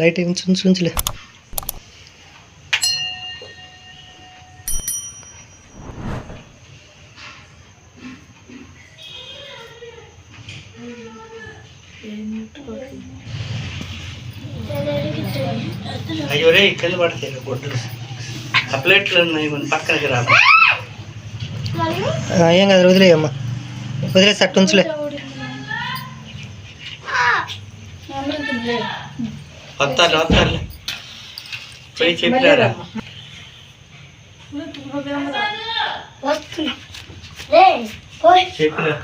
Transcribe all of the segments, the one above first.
Light ఉంచు ఉంచు ఉంచులే అయ్యో రే కింద పడతాయి గుడ్డలు ఆ ప్లేట్లు ఉన్నాయి కొన్ని పక్కనకి రా ఏం కదా వదిలేయమ్మా వదిలేసి అట్టు ఉంచులే వస్తారులే వస్తారులే పోయి చెప్పారా చెప్పిరా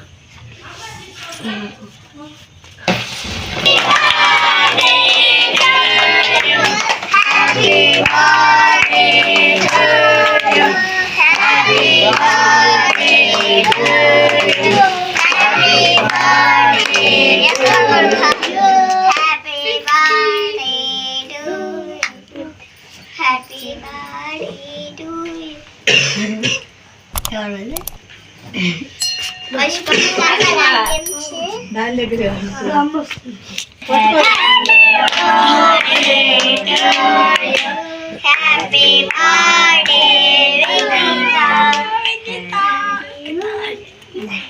దగ్గర happy birthday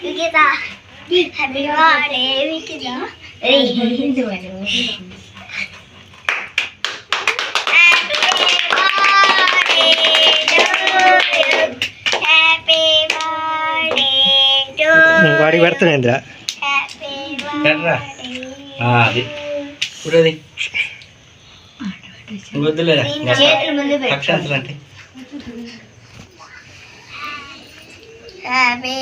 Vikitha happy birthday Vikitha happy birthday to ఎర్రా? అది. ఇప్పుడు అది. వద్దులేరా? అంటే. హ్యాపీ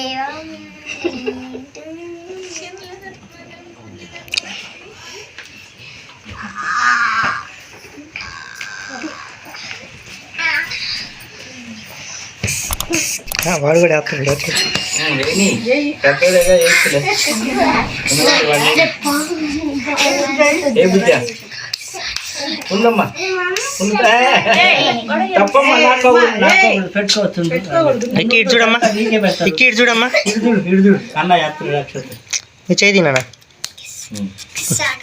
ఏ బుద్ధి ఉందమ్మా ఉందా? తప్పమ్మా నాకు నాకు పెట్టుకోవచ్చు ఎక్కి ఇటు చూడమ్మా ఎక్కి ఇటు చూడమ్మా ఇటు చూడు ఇటు చూడు అన్న యాత్ర అక్షంతలు నీ చేయి తిన్నా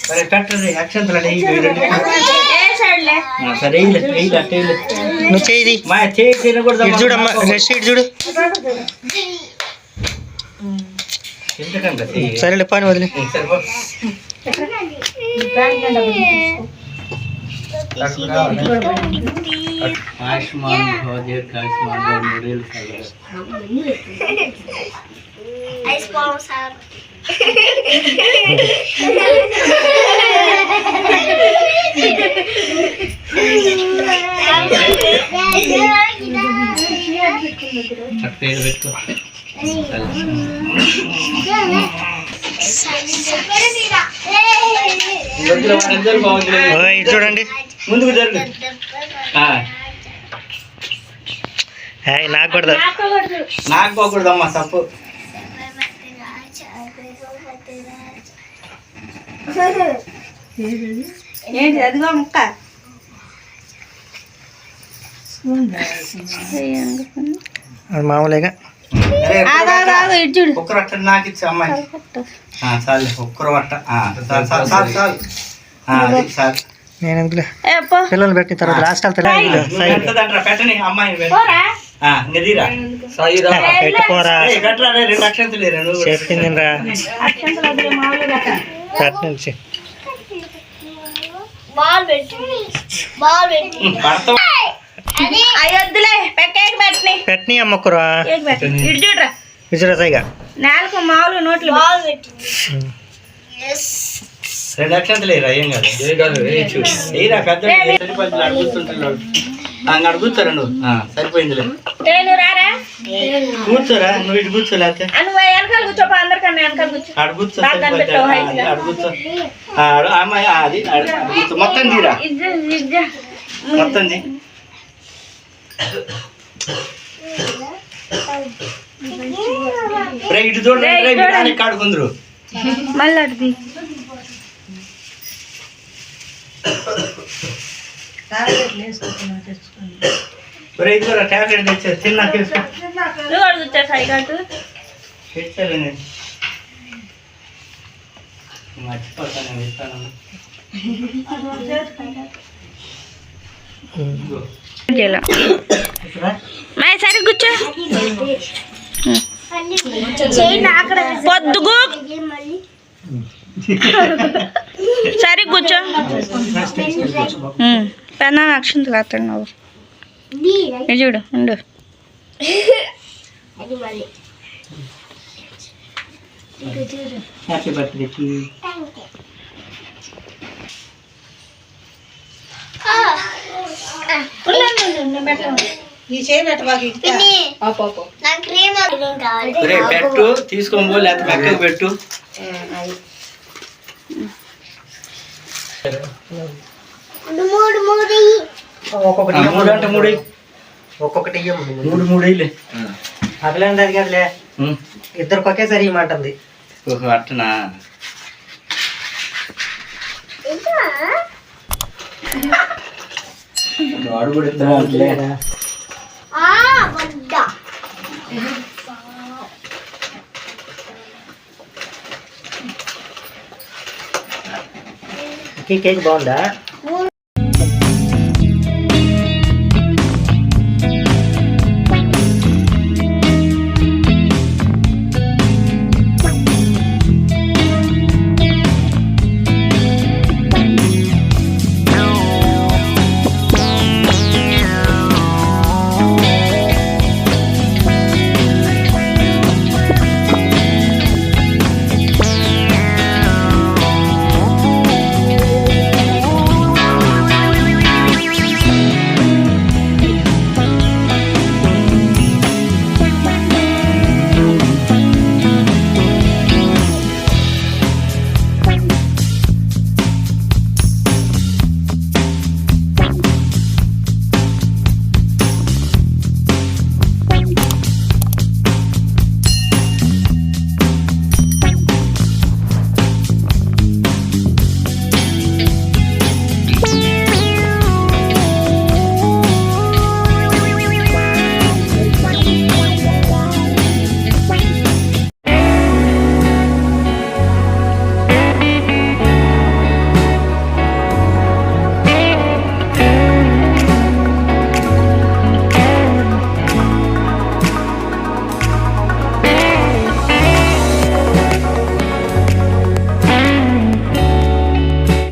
సరే పెట్టండి అక్షంతలు అంటే ఇవి రెండు. ఆ, సరే నువ్వు చేయి మా చేయి చూడమ్మా రెస్ట్ ఇటు చూడు సరేలే పని వదిలే ఆయుష్మాన్ భవ దీర్ఘాయుష్మాన్ భవ పేరు పెట్టుకో చూడండి. ముందుకు జరుగు. నాకు కూడా నాకు పోకూడదమ్మా తప్పు. ఏంటి? అదిగో ముక్క. అది మామూలుగా. ఒక్కరు అట్ట నాకు ఇచ్చి అమ్మాయి. చాలు ఒక్కరు అట్ట ఆ, చాలు చాలు చాలు చాలు. ఆ, అది చాలు. నేను పిల్లలు పెట్టిన తర్వాత లాస్ట్ పెట్టుకోరా చెప్పింది రా అక్షంతలు వదిలే మామూలుగా పెట్టించి బాల్ పెట్టి. బాల్ పెట్టి. పడతావు అయ్యి వద్దులే కేక్ పెట్టని. పెట్టని అమ్మకురా విజయరాజయ్య నేలకు మామూలు నోట్లు బాల్ పెట్టి. రెండు అక్షంతలు లేరా ఏం కాదు. పెద్ద సరిపోతుంది అక్కడ కూర్చుంటున్నాడు అక్కడ కూర్చోరా నువ్వు. సరిపోయిందిలే. కూర్చోరా నువ్వు ఇటు నువ్వు వెనకాల కూర్చోపా అందరికన్నా వెనకాల కూర్చో. ఆడ కూర్చో. ఆడ కూర్చో. అమ్మాయి అది కూర్చో. మొత్తం తీరా? మొత్తం తీ. ఇటు చూడండి. కాడుకుందరు మళ్ళీ టాబ్లెట్ తెచ్చారు. చిన్న తీసుకో నువ్వు కూడా కూర్చో సైకాటు తెచ్చాను నేను మర్చిపోతాను ఇస్తాను ఇదిగో. మా సరే కూర్చో. చేయి అక్కడ పొద్దుగు సరే కూర్చో పెన్నా అక్షంతలు అత్తాడు నువ్వు. చూడు ఉండు. హ్యాపీ బర్త్డే పెట్టు. తీసుకొని పో లేకపోతే పెట్టు. మూడు మూడు అంటే మూడు. ఒక్కొక్కటి మూడు మూడు వేయలే అట్లేంటి అది కదలే. ఇద్దరికి ఒకేసారి ఇవ్వమంటుంది ఓహో అట్టనా? వాడు కూడా ఇద్దరు కేక్ బాగుందా?